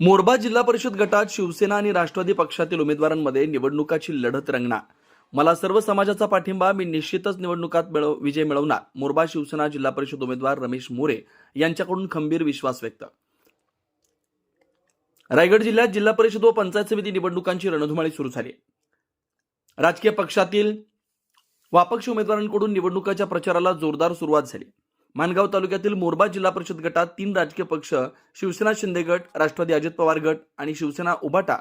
मोरबा जिल्हा परिषद गटात शिवसेना आणि राष्ट्रवादी पक्षातील उमेदवारांमध्ये निवडणुकाची लढत रंगणार. मला सर्व समाजाचा पाठिंबा मी निश्चितच निवडणुकात मिळव विजय मिळवणार मोरबा शिवसेना जिल्हा परिषद उमेदवार रमेश मोरे यांच्याकडून खंबीर विश्वास व्यक्त. रायगड जिल्ह्यात जिल्हा परिषद व पंचायत समिती निवडणुकांची रणधुमाळी सुरू झाली. राजकीय पक्षातील वापक्ष उमेदवारांकडून निवडणुकाच्या प्रचाराला जोरदार सुरुवात झाली. मानगाव तालुक्यातील मोरबा जिल्हा परिषद गटात तीन राजकीय पक्ष शिवसेना शिंदे गट राष्ट्रवादी अजित पवार गट आणि शिवसेना उभाटा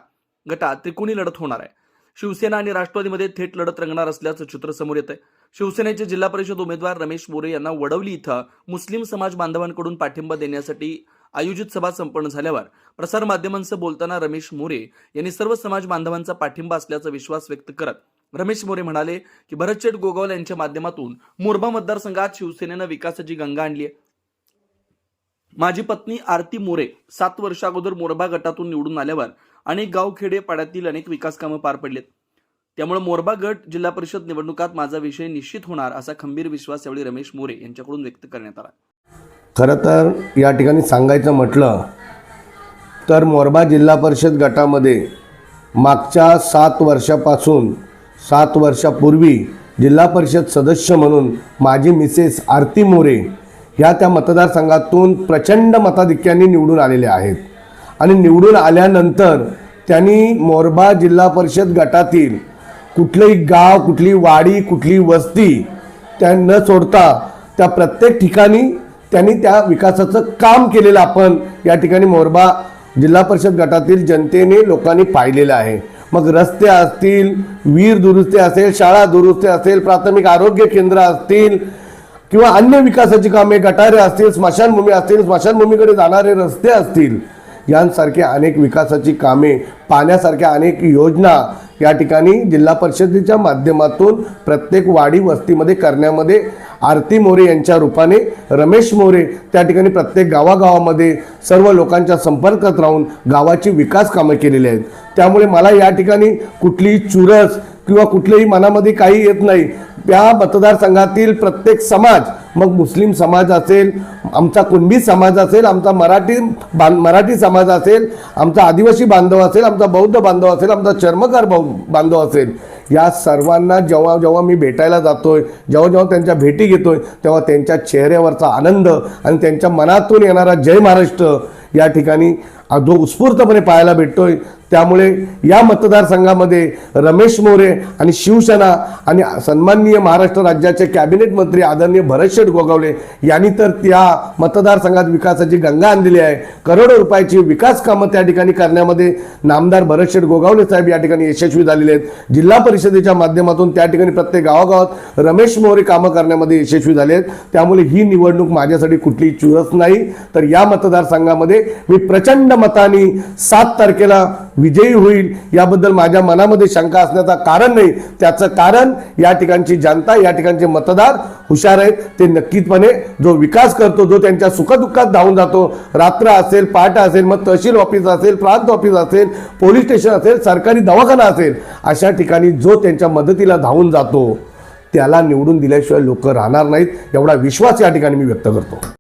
गटात त्रिकोणी लढत होणार आहे. शिवसेना आणि राष्ट्रवादीमध्ये थेट लढत रंगणार असल्याचं चित्र समोर येत आहे शिवसेनेचे जिल्हा परिषद उमेदवार रमेश मोरे यांना वडवली इथं मुस्लिम समाज बांधवांकडून पाठिंबा देण्यासाठी आयोजित सभा संपन्न झाल्यावर प्रसार माध्यमांसह बोलताना रमेश मोरे यांनी सर्व समाज बांधवांचा पाठिंबा असल्याचा विश्वास व्यक्त करत रमेश मोरे म्हणाले की भरतशेठ गोगावले यांच्या माध्यमातून मोरबा मतदारसंघात शिवसेनेनं विकासाची गंगा आणली आहे. माझी पत्नी आरती मोरे सात वर्ष अगोदर मोरबा गटातून निवडून आल्यावर अनेक गाव खेडे पाड्यातील अनेक विकास कामं पार पडलेत. त्यामुळे मोरबा गट जिल्हा परिषद निवडणुकात माझा विषय निश्चित होणार असा खंबीर विश्वास यावेळी रमेश मोरे यांच्याकडून व्यक्त करण्यात आला. खरं तर या ठिकाणी सांगायचं म्हटलं तर मोरबा जिल्हा परिषद गटामध्ये मागच्या सात वर्षापासून सात वर्षापूर्वी जिल्हा परिषद सदस्य म्हणून माझी मिसेस आरती मोरे ह्या त्या मतदारसंघातून प्रचंड मताधिक्याने निवडून आलेल्या आहेत. आणि निवडून आल्यानंतर त्यांनी मोरबा जिल्हा परिषद गटातील कुठलंही गाव कुठली वाडी कुठली वस्ती त्या न सोडता त्या प्रत्येक ठिकाणी त्यांनी त्या विकासाचं काम केलेलं आपण या ठिकाणी मोरबा जिल्हा परिषद गटातील जनतेने लोकांनी पाहिलेलं आहे. मग रस्ते असतील वीर दुरुस्ती असेल शाळा दुरुस्ती असेल प्राथमिक आरोग्य केंद्र असतील किंवा अन्य विकासाची कामे गटारे असतील स्मशानभूमी असतील स्मशानभूमीकडे जाणारे रस्ते असतील यांसारखे अनेक विकासाची कामे पाण्यासारख्या अनेक योजना या ठिकाणी जिल्हा परिषदेच्या माध्यमातून प्रत्येक वाडी वस्तीमध्ये करण्यामध्ये आरती मोरे यांच्या रूपाने रमेश मोरे त्या ठिकाणी प्रत्येक गावागावामध्ये सर्व लोकांच्या संपर्कात राहून गावाची विकास कामं केलेली आहेत. त्यामुळे मला या ठिकाणी कुठलीही चुरस किंवा कुठलेही मनामध्ये काही येत नाही. त्या मतदारसंघातील प्रत्येक समाज मग मुस्लिम समाज असेल आमचा कुणबी समाज असेल आमचा मराठी बां मराठी समाज असेल आमचा आदिवासी बांधव असेल आमचा बौद्ध बांधव असेल आमचा चर्मकार भाऊ बांधव असेल या सर्वांना जेव्हा जेव्हा मी भेटायला जातो आहे जेव्हा जेव्हा त्यांच्या भेटी घेतो आहे तेव्हा त्यांच्या चेहऱ्यावरचा आनंद आणि त्यांच्या मनातून येणारा जय महाराष्ट्र या ठिकाणी जो उत्स्फूर्तपणे पाहायला भेटतोय त्यामुळे या मतदारसंघामध्ये रमेश मोरे आणि शिवसेना आणि सन्माननीय महाराष्ट्र राज्याचे कॅबिनेट मंत्री आदरणीय भरतशेठ गोगावले यांनी तर त्या मतदारसंघात विकासाची गंगा आणलेली आहे. करोडो रुपयाची विकास कामं त्या ठिकाणी करण्यामध्ये नामदार भरतशेठ गोगावले साहेब या ठिकाणी यशस्वी झालेले आहेत. जिल्हा परिषदेच्या माध्यमातून त्या ठिकाणी प्रत्येक गावागावात रमेश मोरे कामं करण्यामध्ये यशस्वी झाले आहेत. त्यामुळे ही निवडणूक माझ्यासाठी कुठलीही चुरस नाही. तर या मतदारसंघामध्ये मी प्रचंड मताने सात तारखेला विजयी होईल याबद्दल माझ्या मनामध्ये शंका असण्याचा कारण नाही. त्याचं कारण या ठिकाणची जनता या ठिकाणचे मतदार हुशार आहेत. ते नक्कीचपणे जो विकास करतो जो त्यांच्या सुखदुःखात धावून जातो रात्र असेल पाटा असेल मग तहसील ऑफिस असेल प्रांत ऑफिस असेल पोलीस स्टेशन असेल सरकारी दवाखाना असेल अशा ठिकाणी जो त्यांच्या मदतीला धावून जातो त्याला निवडून दिल्याशिवाय लोक राहणार नाहीत एवढा विश्वास या ठिकाणी मी व्यक्त करतो.